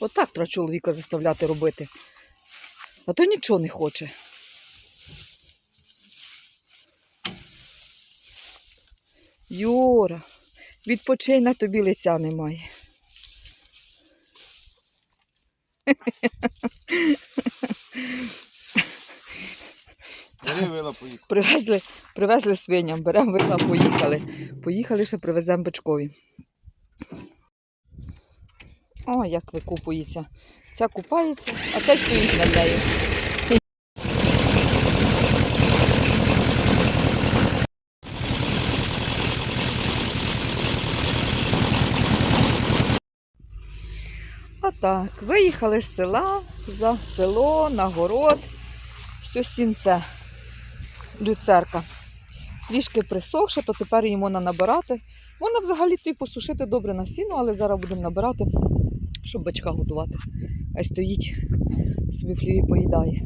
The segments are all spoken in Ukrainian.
Отак треба чоловіка заставляти робити. А то нічого не хоче. Юра, відпочинь на тобі лиця немає. Вила. Привезли, привезли свиням, беремо вила, поїхали. Поїхали, ще привеземо бичкові. О, як викупується. Ця купається, а цей стоїть над нею. Отак, виїхали з села за село, на город, все сінце люцерка. Трішки присохше, то тепер її можна набирати. Можна взагалі то й посушити добре на сіно, але зараз будемо набирати, щоб бачка готувати. Хай стоїть, собі в хліві поїдає.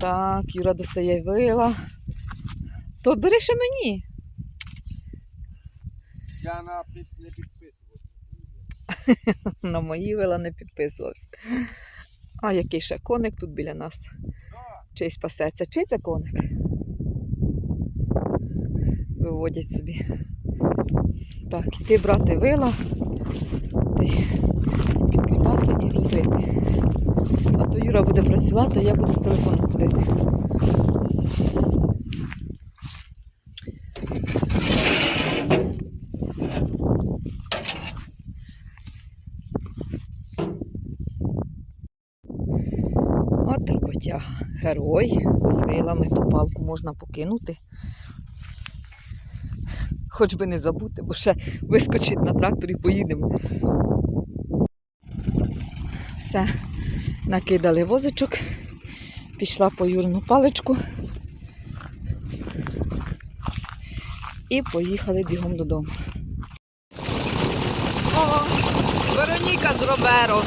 Так, Юра достає вила. То бери ще мені. Я на під, не підписував. На мої вила не підписувався. А який ще коник тут біля нас? Чийсь пасеться. Чий це коник? Виводять собі. Так, іти брати вила, та підкріпати і грузити. А то Юра буде працювати, а я буду з телефоном ходити. От роботяга. Герой. З вилами ту палку можна покинути. Хоч би не забути, бо ще вискочить на трактор і поїдемо. Все, накидали возичок, пішла по юрну паличку і поїхали бігом додому. О, Вероніка з Роберо.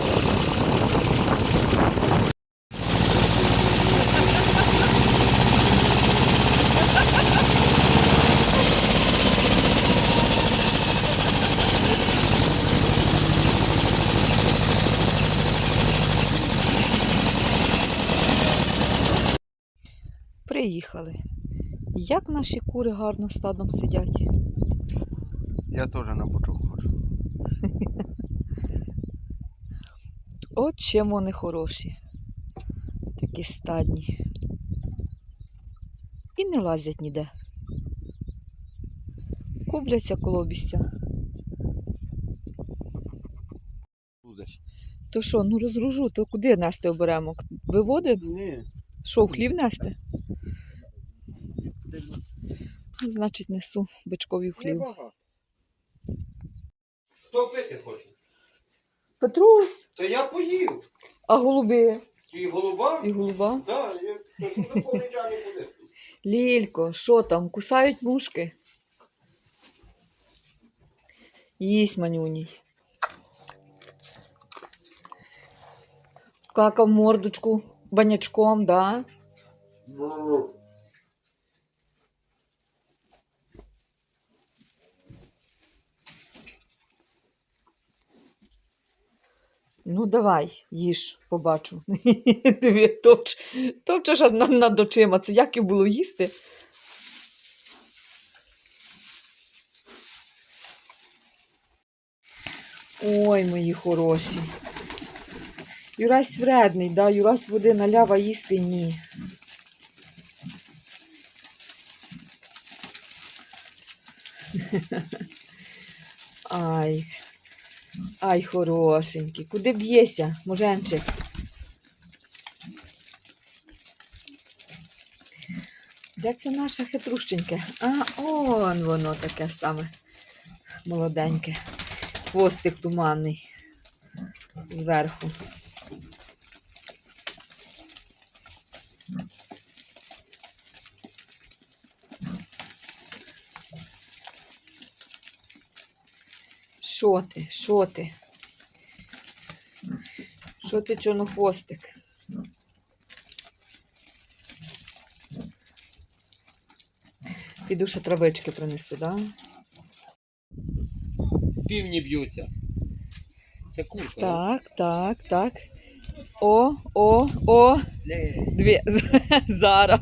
Приїхали. Як наші кури гарно стадом сидять. Я теж на бочок хочу. От чим вони хороші. Такі стадні. І не лазять ніде. Кубляться коло обістя. Будеш. То що, ну розгружу, то куди нести оберемок? Виводив? Ні. Що, в хлів нести? Ну, Значить, несу бичкові в хлів. Хто пити хоче? Петрусь, То я поїв. а голуби? І голуба? І голуба? Так, не буде. Лілько, що там, кусають мушки? Їсть манюній. Какав мордочку банячком, да? Ну, давай, їж, побачу. Диви, товч, товчеш над, над очима. Це як і було їсти? Ой, мої хороші. Юрась вредний, да? Юрась води налява їсти ні. Ай, ай, хорошенький. Куди б'єся, муженчик? Де це наша хитрущеньке? А, он воно таке саме молоденьке. Хвостик туманний зверху. Що ти? Що ти? Що ти, чорнохвостик? Піду ще травички принесу, да? Півні б'ються. Це курка. Так, так, так. О, о, о. Дві. Зараз.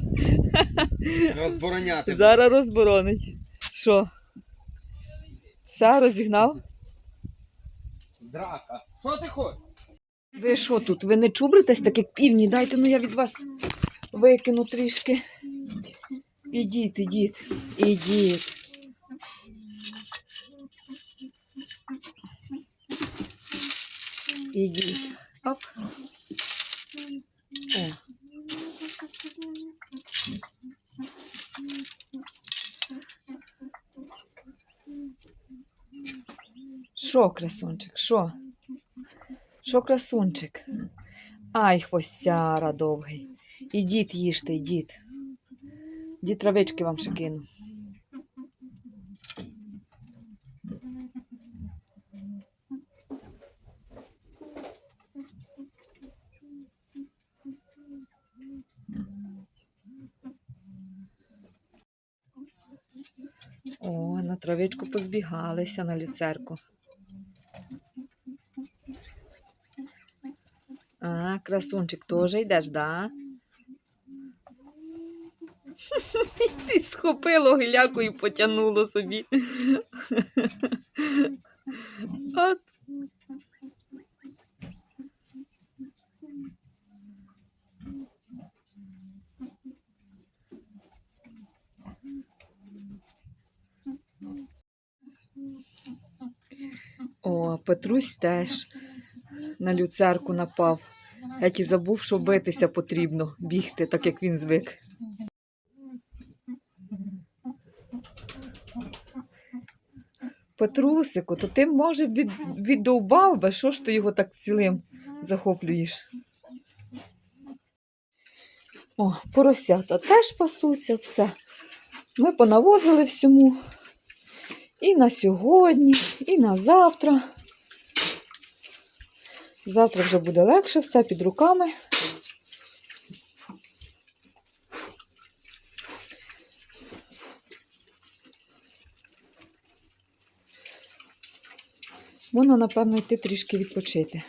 Розбороняти. Зараз розборонить. Що? Все, розігнав? Драка. Що ти хочеш? Ви що тут? Ви не чубритесь, так як півні? Дайте, ну я від вас викину трішки. Ідіть, ідіть, ідіть. Ідіть. Оп. О. Що, красунчик, що? Що красунчик? Ай, хвостяра довгий. Ідіть, їжте, ідіть. Дід травички вам ще кину. О, на травичку позбігалися на люцерку. А, красунчик, теж йдеш, да? Ти схопило гиляку і потягнуло собі. От. О, Петрусь теж на люцерку напав. Геть і забув, що битися потрібно, бігти, так як він звик. Петрусику, то ти, може, від, віддовбав би, що ж ти його так цілим захоплюєш? О, поросята теж пасуться, все. Ми понавозили всьому. І на сьогодні, і на завтра. Завтра вже буде легше, все під руками. Воно, напевно, йти трішки відпочити.